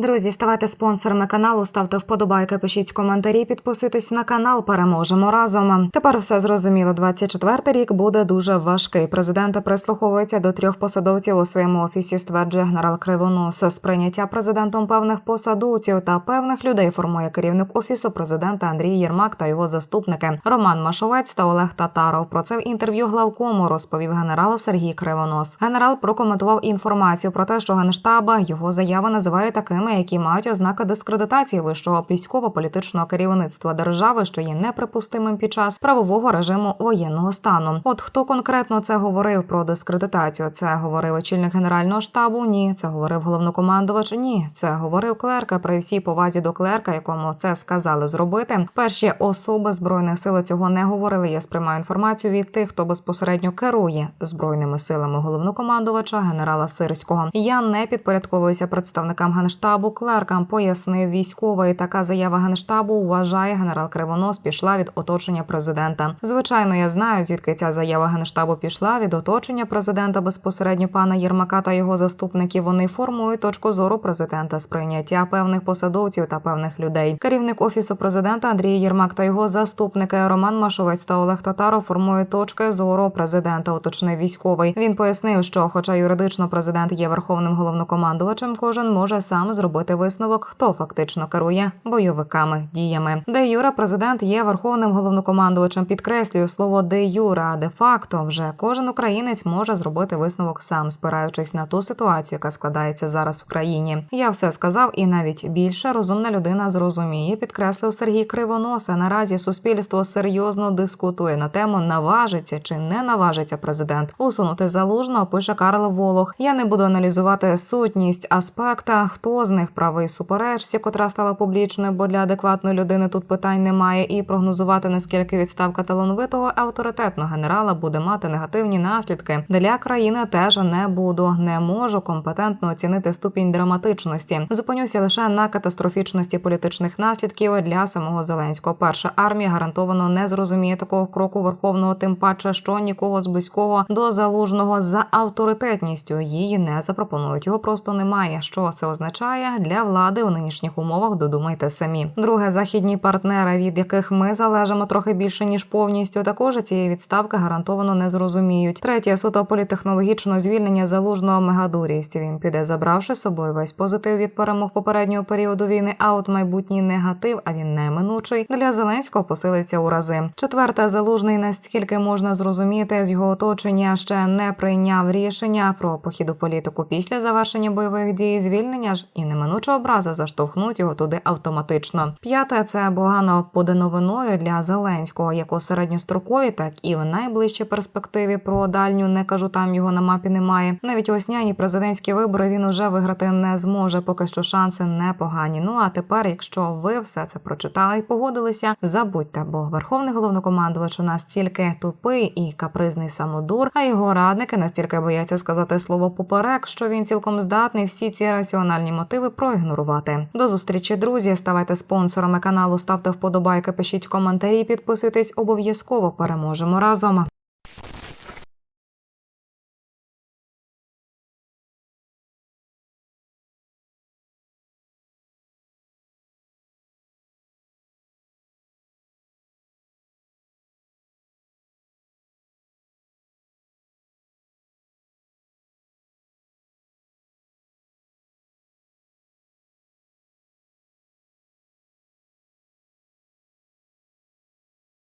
Друзі, ставайте спонсорами каналу, ставте вподобайки, пишіть коментарі, підписуйтесь на канал. Переможемо разом. Тепер все зрозуміло. 24-й рік буде дуже важкий. Президент прислуховується до трьох посадовців у своєму офісі. Стверджує генерал Кривонос. Сприйняття президентом певних посадовців та певних людей формує керівник офісу президента Андрій Єрмак та його заступники Роман Машовець та Олег Татаров. Про це в інтерв'ю главкому розповів генерал Сергій Кривонос. Генерал прокоментував інформацію про те, що генштаба його заяви називає такими, які мають ознаки дискредитації вищого військово-політичного керівництва держави, що є неприпустимим під час правового режиму воєнного стану. От хто конкретно це говорив про дискредитацію? Це говорив очільник генерального штабу? Ні, це говорив головнокомандувач. Ні, це говорив клерка. При всій повазі до клерка, якому це сказали зробити. Перші особи збройних сил цього не говорили. Я сприймаю інформацію від тих, хто безпосередньо керує збройними силами головнокомандувача генерала Сирського. Я не підпорядковуюся представникам генштабу. Клеркам пояснив військовий. Така заява генштабу вважає генерал Кривонос пішла від оточення президента. Звичайно, я знаю, звідки ця заява генштабу пішла від оточення президента безпосередньо пана Єрмака та його заступників. Вони формують точку зору президента сприйняття певних посадовців та певних людей. Керівник офісу президента Андрій Єрмак та його заступники Роман Машовець та Олег Татаров формують точки зору президента. Уточнив військовий. Він пояснив, що, хоча юридично президент є верховним головнокомандувачем, кожен може сам зробити висновок, хто фактично керує бойовиками діями. Де Юра, президент є верховним головнокомандувачем. Підкреслюю слово де Юра. Де факто вже кожен українець може зробити висновок сам, спираючись на ту ситуацію, яка складається зараз в країні. Я все сказав, і навіть більше розумна людина зрозуміє. Підкреслив Сергій Кривоноса. Наразі суспільство серйозно дискутує на тему наважиться чи не наважиться президент усунути залужного. Пише Карл Волох. Я не буду аналізувати сутність аспекта, хто з них правий суперечці, котра стала публічною, бо для адекватної людини тут питань немає, і прогнозувати наскільки відставка талановитого авторитетного генерала буде мати негативні наслідки для країни. Теж не буду, не можу компетентно оцінити ступінь драматичності. Зупинюся лише на катастрофічності політичних наслідків для самого Зеленського. Перша армія гарантовано не зрозуміє такого кроку верховного, тим паче, що нікого з близького до залужного за авторитетністю її не запропонують. Його просто немає. Що це означає для влади у нинішніх умовах? Додумайте самі. Друге, західні партнери, від яких ми залежимо трохи більше ніж повністю, також цієї відставки гарантовано не зрозуміють. Третє суто політехнологічно звільнення залужного мегадурість. Він піде, забравши з собою весь позитив від перемог попереднього періоду війни. А от майбутній негатив, а він неминучий для Зеленського посилиться у рази. Четверте, залужний наскільки можна зрозуміти з його оточення ще не прийняв рішення про похід у політику після завершення бойових дій. Звільнення ж і неминуча образа заштовхнуть його туди автоматично. П'яте це погано буде новиною для Зеленського, як у середньостроковій, так і в найближчій перспективі. Про дальню не кажу, там його на мапі немає. Навіть осняні президентські вибори він уже виграти не зможе. Поки що шанси непогані. Ну а тепер, якщо ви все це прочитали і погодилися, забудьте, бо верховний головнокомандувач у нас тільки тупий і капризний самодур, а його радники настільки бояться сказати слово поперек, що він цілком здатний всі ці раціональні мотиви проігнорувати. До зустрічі, друзі. Ставайте спонсорами каналу, ставте вподобайки, пишіть коментарі, підписуйтесь обов'язково. Переможемо разом.